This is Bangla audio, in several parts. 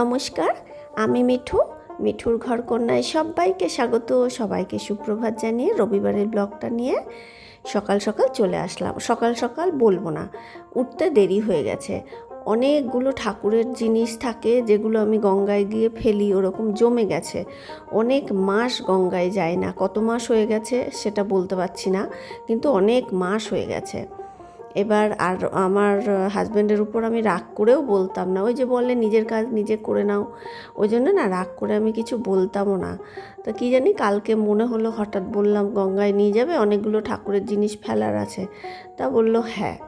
নমস্কার, আমি মিঠু। মিঠুর ঘর কন্যায় সবাইকে স্বাগত সবাইকে সুপ্রভাত জানিয়ে রবিবারের ব্লগটা নিয়ে সকাল সকাল চলে আসলাম। সকাল সকাল বলব না, উঠতে দেরি হয়ে গেছে। অনেকগুলো ঠাকুরের জিনিস থাকে যেগুলো আমি গঙ্গায় গিয়ে ফেলি, ওরকম জমে গেছে। অনেক মাস গঙ্গায় যায় না। কত মাস হয়ে গেছে সেটা বলতে পারছি না, কিন্তু অনেক মাস হয়ে গেছে। এবার আর আমার হাজব্যান্ডের উপর আমি রাগ করেও বলতাম না। ওই যে বলে নিজের কাজ নিজে করে নাও। ওই জন্য না, রাগ করে আমি কিছু বলতামও না। তো কী জানি, কালকে মনে হলো, হঠাৎ বললাম, গঙ্গায় নিয়ে যাবে, অনেকগুলো ঠাকুরের জিনিস ফেলার আছে। তা বলল হ্যাঁ।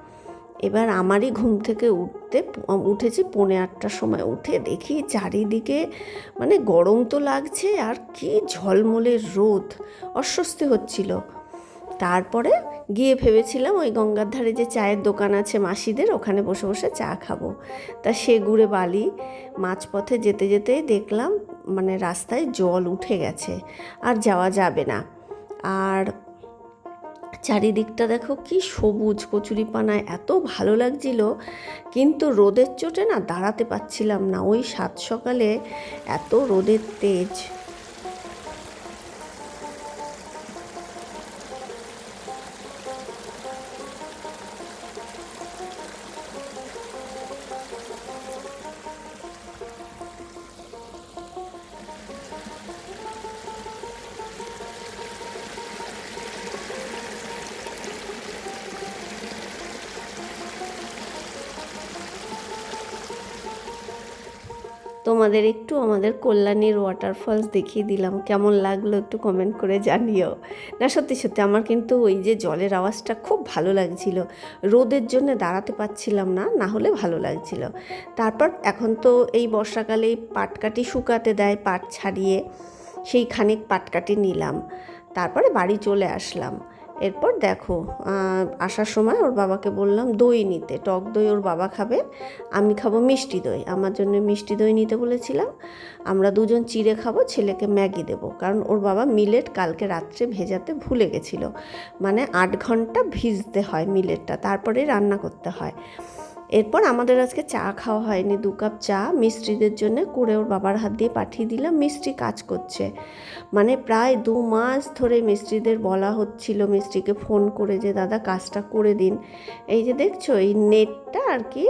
এবার আমারই ঘুম থেকে উঠতে উঠেছি পৌনে আটটার সময়। উঠে দেখি চারিদিকে মানে গরম তো লাগছে, আর কি ঝলমলে রোদ। অস্বস্তি হচ্ছিল। তারপরে গিয়ে ভেবেছিলাম ওই গঙ্গার ধারে যে চায়ের দোকান আছে মাসিদের, ওখানে বসে বসে চা খাব। তা সে গুড়ে বালি, মাঝপথে যেতে যেতেই দেখলাম মানে রাস্তায় জল উঠে গেছে, আর যাওয়া যাবে না। আর চারিদিকটা দেখো কি সবুজ কচুরিপানায়, এত ভালো লাগছিল। কিন্তু রোদের চোটে না দাঁড়াতে পারছিলাম না। ওই সাত সকালে এত রোদের তেজ। তোমাদের একটু আমাদের কল্যাণীর ওয়াটারফলস দেখিয়ে দিলাম। কেমন লাগল একটু কমেন্ট করে জানিও। না, সত্যি সত্যি, আমার কিন্তু ওই যে জলের আওয়াজটা খুব ভালো লাগছিল। রোদের জন্য দাঁড়াতে পারছিলাম না না হলে ভালো লাগছিল। তারপর এখন তো এই বর্ষাকালেই পাটকাটি শুকাতে দেয়, পাট ছাড়িয়ে সেই খানিক পাটকাটি নিলাম। তারপরে বাড়ি চলে আসলাম। এরপর দেখো আসার সময় ওর বাবাকে বললাম, দই নিতে, টক দই ওর বাবা খাবে, আমি খাব মিষ্টি দই। আমার জন্য মিষ্টি দই নিতে বলেছিলাম। আমরা দুজন চিড়ে খাব, ছেলেকে ম্যাগি দেব। কারণ ওর বাবা মিলেট কালকে রাত্রে ভেজাতে ভুলে গেছিল। মানে আট ঘণ্টা ভিজতে হয় মিলেটটা তারপরে রান্না করতে হয়। এরপর আমাদের আজকে চা খাওয়া হয়নি, দু কাপ চা। মিস্ত্রিদের জন্য করে ওর বাবার হাত দিয়ে পাঠিয়ে দিলাম, মিস্ত্রি কাজ করছে। মানে প্রায় দু মাস ধরে মিস্ত্রিদের বলা হচ্ছিল, মিস্ত্রিকে ফোন করে যে, দাদা, কাজটা করে দিন। এই যে দেখছ, এই নেটটা আর কি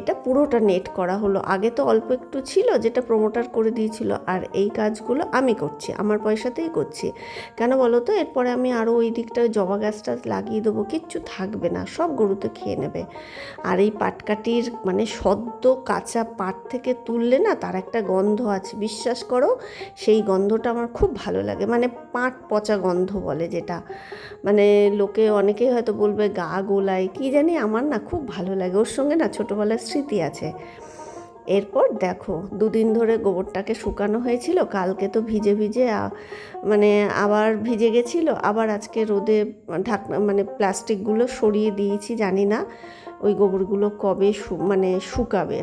এটা পুরোটা নেট করা হলো। আগে তো অল্প একটু ছিল, যেটা প্রমোটার করে দিয়েছিল, আর এই কাজগুলো আমি করছি, আমার পয়সাতেই করছি। কেন বলো তো? এরপরে আমি আরও ওই দিকটায় জবা গাছটা লাগিয়ে দেবো, কিচ্ছু থাকবে না, সব গরুতে খেয়ে নেবে। আর এই পাটকাটির মানে সদ্য কাঁচা পাট থেকে তুললে না, তার একটা গন্ধ আছে, বিশ্বাস করো, সেই গন্ধটা আমার খুব ভালো লাগে। মানে পাট পচা গন্ধ বলে যেটা। মানে লোকে অনেকেই হয়তো বলবে, গা গোলায়, কী জানি, আমার না খুব ভালো লাগে। ওর সঙ্গে না ছোটোবেলার স্মৃতি আছে। এরপর দেখো, দুদিন ধরে গোবরটাকে শুকানো হয়েছিল, কালকে তো ভিজে ভিজে মানে আবার ভিজে গেছিল, আবার আজকে রোদে ঢাকনা মানে প্লাস্টিকগুলো সরিয়ে দিয়েছি, জানি না ওই গোবরগুলো কবে মানে শুকাবে।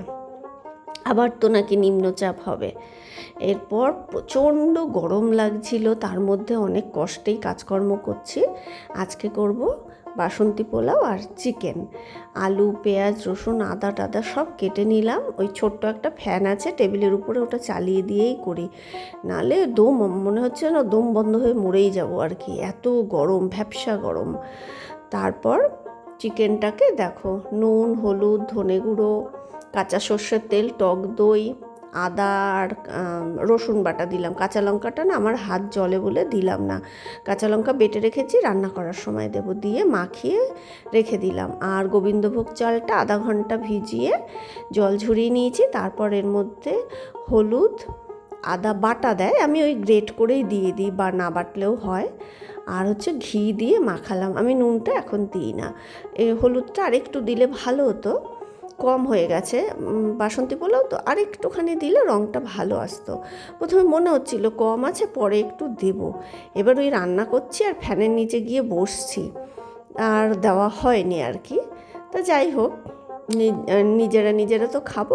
আবার তো নাকি নিম্নচাপ হবে। এরপর প্রচণ্ড গরম লাগছিল, তার মধ্যে অনেক কষ্টেই কাজকর্ম করছি। আজকে করব বাসন্তী পোলাও আর চিকেন। আলু, পেঁয়াজ, রসুন, আদা টাদা সব কেটে নিলাম। ওই ছোট্ট একটা ফ্যান আছে, টেবিলের উপরে ওটা চালিয়ে দিয়েই করি। নালে দম, মনে হচ্ছে না দম বন্ধ হয়ে মরেই যাব আর কি। এত গরম, ভ্যাপসা গরম। তারপর চিকেনটাকে দেখো, নুন, হলুদ, ধনে গুঁড়ো, কাঁচা সর্ষের তেল, টক দই আদা আর রসুন বাটা দিলাম। কাঁচা লঙ্কাটা না আমার হাত জলে বলে দিলাম না। কাঁচা লঙ্কা বেটে রেখেছি, রান্না করার সময় দেব দিয়ে মাখিয়ে রেখে দিলাম। আর গোবিন্দভোগ চালটা আধা ঘণ্টা ভিজিয়ে জল ঝরিয়ে নিয়েছি, তারপর এর মধ্যে হলুদ, আদা বাটা দেয়, আমি ওই গ্রেট করেই দিয়ে দিই বা না বাটলেও হয়। আর হচ্ছে ঘি দিয়ে মাখালাম। আমি নুনটা এখন দিই না। এই হলুদটা আরেকটু দিলে ভালো হতো। কম হয়ে গেছে। বাসন্তী পোলাও তো আর একটুখানি দিলে রঙটা ভালো আসতো। প্রথমে মনে হচ্ছিল কম আছে, পরে একটু দেব। এবার ওই রান্না করছি আর ফ্যানের নিচে গিয়ে বসছি। আর দেওয়া হয়নি আর কি। তা যাই হোক নিজেরা নিজেরা তো খাব।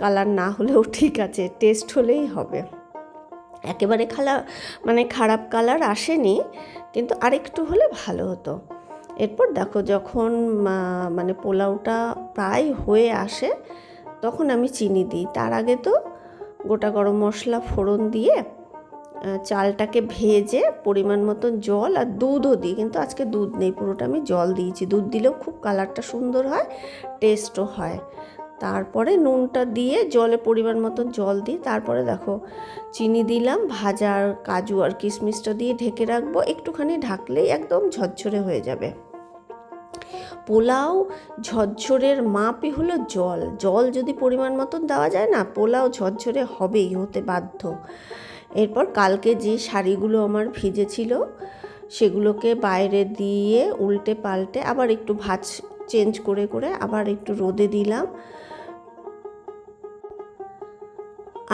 কালার না হলেও ঠিক আছে, টেস্ট হলেই হবে। একেবারে খালা মানে খারাপ কালার আসেনি, কিন্তু আরেকটু হলে ভালো হতো। এরপর দেখো যখন মানে পোলাওটা প্রায় হয়ে আসে, তখন আমি চিনি দিই। তার আগে তো গোটা গরম মশলা ফোড়ন দিয়ে চালটাকে ভেজে পরিমাণ মতন জল আর দুধও দিই। কিন্তু আজকে দুধ নেই, পুরোটা আমি জল দিয়েছি। দুধ দিলেও খুব কালারটা সুন্দর হয় টেস্টও হয়। তারপরে নুনটা দিয়ে জলে পরিমাণ মতন জল দিই তারপরে দেখো চিনি দিলাম ভাজার কাজু আর কিশমিশটা দিয়ে ঢেকে রাখব। একটুখানি ঢাকলেই একদম ঝরঝরে হয়ে যাবে। পোলাও ঝরঝরের মাপই হলো জল। জল যদি পরিমাণ মতন দেওয়া যায় না, পোলাও ঝরঝরে হবেই, হতে বাধ্য। এরপর কালকে যে শাড়িগুলো আমার ভিজেছিল সেগুলোকে বাইরে দিয়ে উল্টে পাল্টে আবার একটু ভাজ চেঞ্জ করে করে আবার একটু রোদে দিলাম।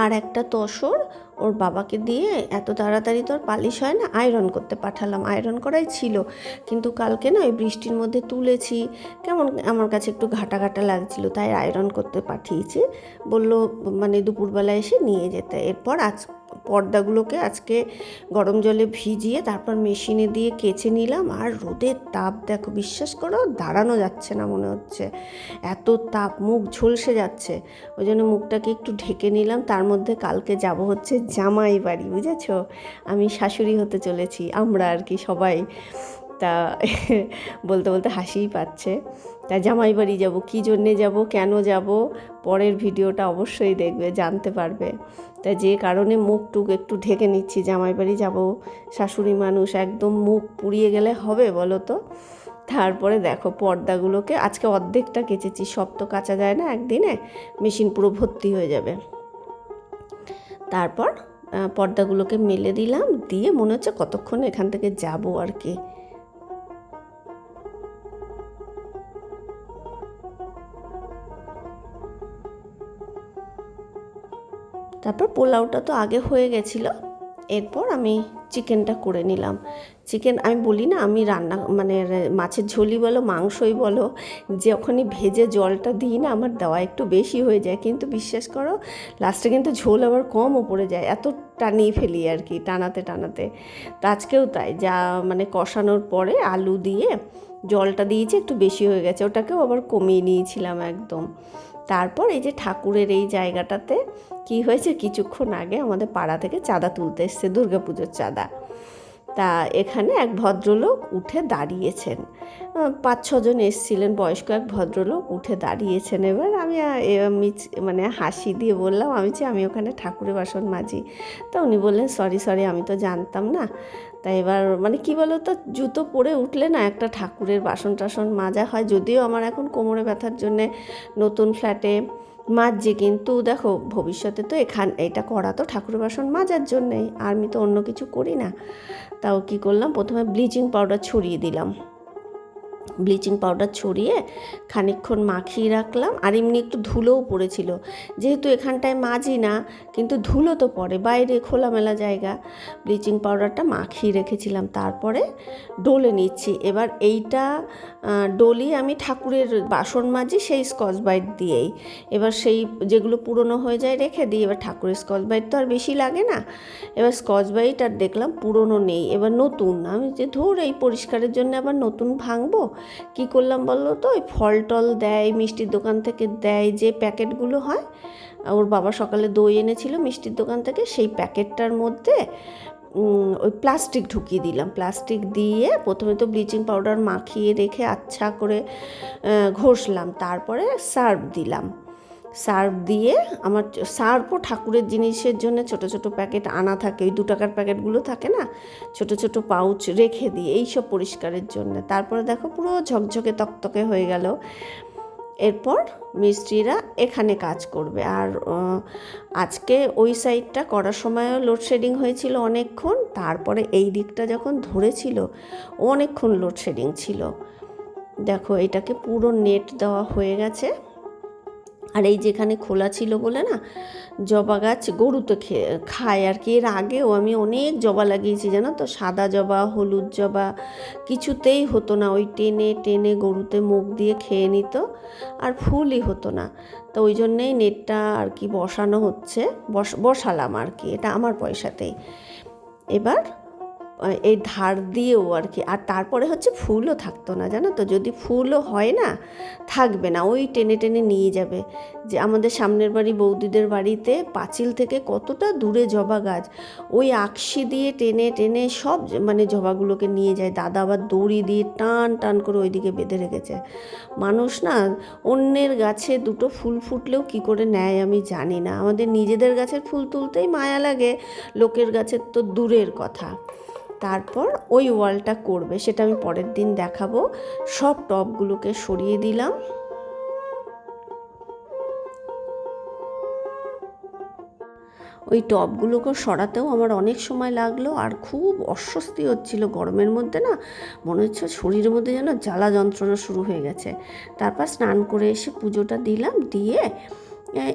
আর একটা তসর ওর বাবাকে দিয়ে এত তাড়াতাড়ি তো আর পালিশ হয় না, আয়রন করতে পাঠালাম। আয়রন করাই ছিল, কিন্তু কালকে না ওই বৃষ্টির মধ্যে তুলেছি, কেমন আমার কাছে একটু ঘাটা ঘাটা লাগছিল, তাই আয়রন করতে পাঠিয়েছি। বলল মানে দুপুরবেলা এসে নিয়ে যেতে। এরপর আজ পর্দাগুলোকে আজকে গরম জলে ভিজিয়ে তারপর মেশিনে দিয়ে কেচে নিলাম। আর রোদের তাপ দেখো, বিশ্বাস করো, দাঁড়ানো যাচ্ছে না মনে হচ্ছে। এত তাপ, মুখ ঝলসে যাচ্ছে। ওই জন্য মুখটাকে একটু ঢেকে নিলাম। তার মধ্যে কালকে যাব হচ্ছে জামাই বাড়ি, বুঝেছ? আমি শাশুড়ি হতে চলেছি, আমরা আর কি সবাই। তা বলতে বলতে হাসিই পাচ্ছে। তা জামাই বাড়ি যাব, কী জন্যে যাব, কেন যাব, পরের ভিডিওটা অবশ্যই দেখবে, জানতে পারবে। তা যে কারণে মুখ টুক একটু ঢেকে নিচ্ছি, জামাই বাড়ি যাব, শাশুড়ি মানুষ একদম মুখ পুড়িয়ে গেলে হবে বলো তো? তারপরে দেখো পর্দাগুলোকে, আজকে অর্ধেকটা কেচেছি, সব তো কাচা যায় না একদিনে, মেশিন পুরো ভর্তি হয়ে যাবে। তারপর পর্দাগুলোকে মেলে দিলাম, দিয়ে মনে হচ্ছে কতক্ষণ এখান থেকে যাব আর কি। তারপর পোলাওটা তো আগে হয়ে গেছিল। এরপর আমি চিকেনটা করে নিলাম। চিকেন আমি বলি না, আমি রান্না মানে মাছের ঝোলই বলো, মাংসই বলো যখনই ভেজে জলটা দিই না, আমার দেওয়া একটু বেশি হয়ে যায়। কিন্তু বিশ্বাস করো, লাস্টে কিন্তু ঝোল আবার কমও পড়ে যায়, এত টানিয়ে ফেলি আর কি, টানাতে টানাতে। তো আজকেও তাই, যা মানে কষানোর পরে আলু দিয়ে জলটা দিয়েছি, একটু বেশি হয়ে গেছে, ওটাকেও আবার কমিয়ে নিয়েছিলাম একদম। তারপর এই যে ঠাকুরের এই জায়গাটাতে কি হয়েছে? কিছুক্ষণ আগে আমাদের পাড়া থেকে চাঁদা তুলতে এসছে, দুর্গাপুজোর চাঁদা। তা এখানে এক ভদ্রলোক উঠে দাঁড়িয়েছেন। পাঁচ ছজন এসছিলেন, বয়স্ক এক ভদ্রলোক উঠে দাঁড়িয়েছেন এবার। আমি মানে হাসি দিয়ে বললাম, আমি যে, আমি ওখানে ঠাকুরের বাসন মাজি। তা উনি বললেন, সরি সরি, আমি তো জানতাম না। তাই এবার মানে কি বলো তো জুতো পরে উঠলে না একটা ঠাকুরের বাসন টাসন মাজা হয়। যদিও আমার এখন কোমরে ব্যথার জন্যে নতুন ফ্ল্যাটে মাজছি কিন্তু দেখো ভবিষ্যতে তো এখান, এটা করা তো ঠাকুর বাসন মাজার জন্যেই, আর আমি তো অন্য কিছু করি না। তাও কি করলাম? প্রথমে ব্লিচিং পাউডার ছড়িয়ে দিলাম। ব্লিচিং পাউডার ছড়িয়ে খানিকক্ষণ মাখিয়ে রাখলাম। আর এমনি একটু ধুলোও পড়েছিল। যেহেতু এখানটায় মাজি না, কিন্তু ধুলো তো পড়ে, বাইরে খোলামেলা জায়গা। ব্লিচিং পাউডারটা মাখিয়ে রেখেছিলাম, তারপরে ডলে নিচ্ছি। এবার এইটা ডলি আমি ঠাকুরের বাসন মাজি সেই স্কচ বাইট দিয়েই। এবার সেই যেগুলো পুরনো হয়ে যায় রেখে দিই, এবার ঠাকুরের স্কচ বাইট তো আর বেশি লাগে না। এবার স্কচ বাইট আর দেখলাম পুরনো নেই, এবার নতুন। আমি যে ধর এই পরিষ্কারের জন্য আবার নতুন ভাঙবো কি করলাম বলল তো? ওই ফল টল দেয়, মিষ্টির দোকান থেকে দেয় যে প্যাকেটগুলো হয়, ওর বাবা সকালে দই এনেছিল মিষ্টির দোকান থেকে, সেই প্যাকেটটার মধ্যে ওই প্লাস্টিক ঢুকিয়ে দিলাম। প্লাস্টিক দিয়ে প্রথমে তো ব্লিচিং পাউডার মাখিয়ে রেখে আচ্ছা করে ঘষলাম, তারপরে সার্ভ দিলাম। সার্ভ দিয়ে আমার সার্ভও ঠাকুরের জিনিসের জন্য ছোট ছোট প্যাকেট আনা থাকে। ওই দু টাকার প্যাকেটগুলো থাকে না? ছোট ছোট পাউচ রেখে দিই। এইসব পরিষ্কারের জন্য। তারপরে দেখো পুরো ঝকঝকে তকতকে হয়ে গেল। এরপর মিস্ত্রিরা এখানে কাজ করবে। আর আজকে ওই সাইডটা করার সময়ও লোডশেডিং হয়েছিল অনেকক্ষণ। তারপরে এই দিকটা যখন ধরেছিল, অনেকক্ষণ লোডশেডিং ছিল। দেখো এটাকে পুরো নেট দেওয়া হয়ে গেছে। আর এই যেখানে খোলা ছিল বলে না, জবা গাছ গরুতে খেয়ে খায় আর কি। এর আগেও আমি অনেক জবা লাগিয়েছি, জানো তো? সাদা জবা, হলুদ জবা, কিছুতেই হতো না। ওই টেনে টেনে গরুতে মুখ দিয়ে খেয়ে নিত আর ফুলই হতো না। তো ওই জন্যেই নেটটা আর কি বসানো হচ্ছে। বস, বসালাম আর কি। এটা আমার পয়সাতেই। এবার এই ধার দিয়েও আর কি। আর তারপরে হচ্ছে ফুলও থাকতো না, জানো তো? যদি ফুলও হয় না, থাকবে না। ওই টেনে টেনে নিয়ে যাবে। যে আমাদের সামনের বাড়ি বৌদিদের বাড়িতে পাঁচিল থেকে কতটা দূরে জবা গাছ, ওই আকশি দিয়ে টেনে টেনে সব মানে জবাগুলোকে নিয়ে যায়। দাদা আবার দড়ি দিয়ে টান টান করে ওইদিকে বেঁধে রেখেছে। মানুষ না অন্যের গাছে দুটো ফুল ফুটলেও কি করে নেয় আমি জানি না। আমাদের নিজেদের গাছের ফুল তুলতেই মায়া লাগে। লোকের গাছের তো দূরের কথা। তারপর ওই ওয়ালটা করবে, সেটা আমি পরের দিন দেখাবো। সব টবগুলোকে সরিয়ে দিলাম। ওই টবগুলোকে সরাতেও আমার অনেক সময় লাগল, আর খুব অস্বস্তি হচ্ছিল গরমের মধ্যে না। মনে হচ্ছে শরীরের মধ্যে যেন জ্বালা যন্ত্রণা শুরু হয়ে গেছে। তারপর স্নান করে এসে পুজোটা দিলাম, দিয়ে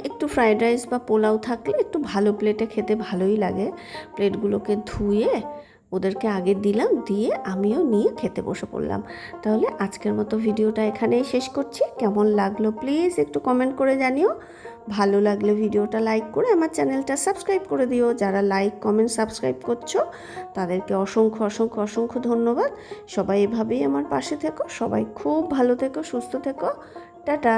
একটু ফ্রাইড রাইস বা পোলাও থাকলে একটু ভালো প্লেটে খেতে ভালোই লাগে। প্লেটগুলোকে ধুয়ে ওদেরকে আগে দিলাম, দিয়ে আমিও নিয়ে খেতে বসে পড়লাম। তাহলে আজকের মতো ভিডিওটা এখানেই শেষ করছি। কেমন লাগল প্লিজ একটু কমেন্ট করে জানিও। ভালো লাগলে ভিডিওটা লাইক করে আমার চ্যানেলটা সাবস্ক্রাইব করে দিও। যারা লাইক কমেন্ট সাবস্ক্রাইব করছ, তাদেরকে অসংখ্য অসংখ্য অসংখ্য ধন্যবাদ। সবাই এভাবেই আমার পাশে থেকো। সবাই খুব ভালো থেকো, সুস্থ থেকো। টাটা!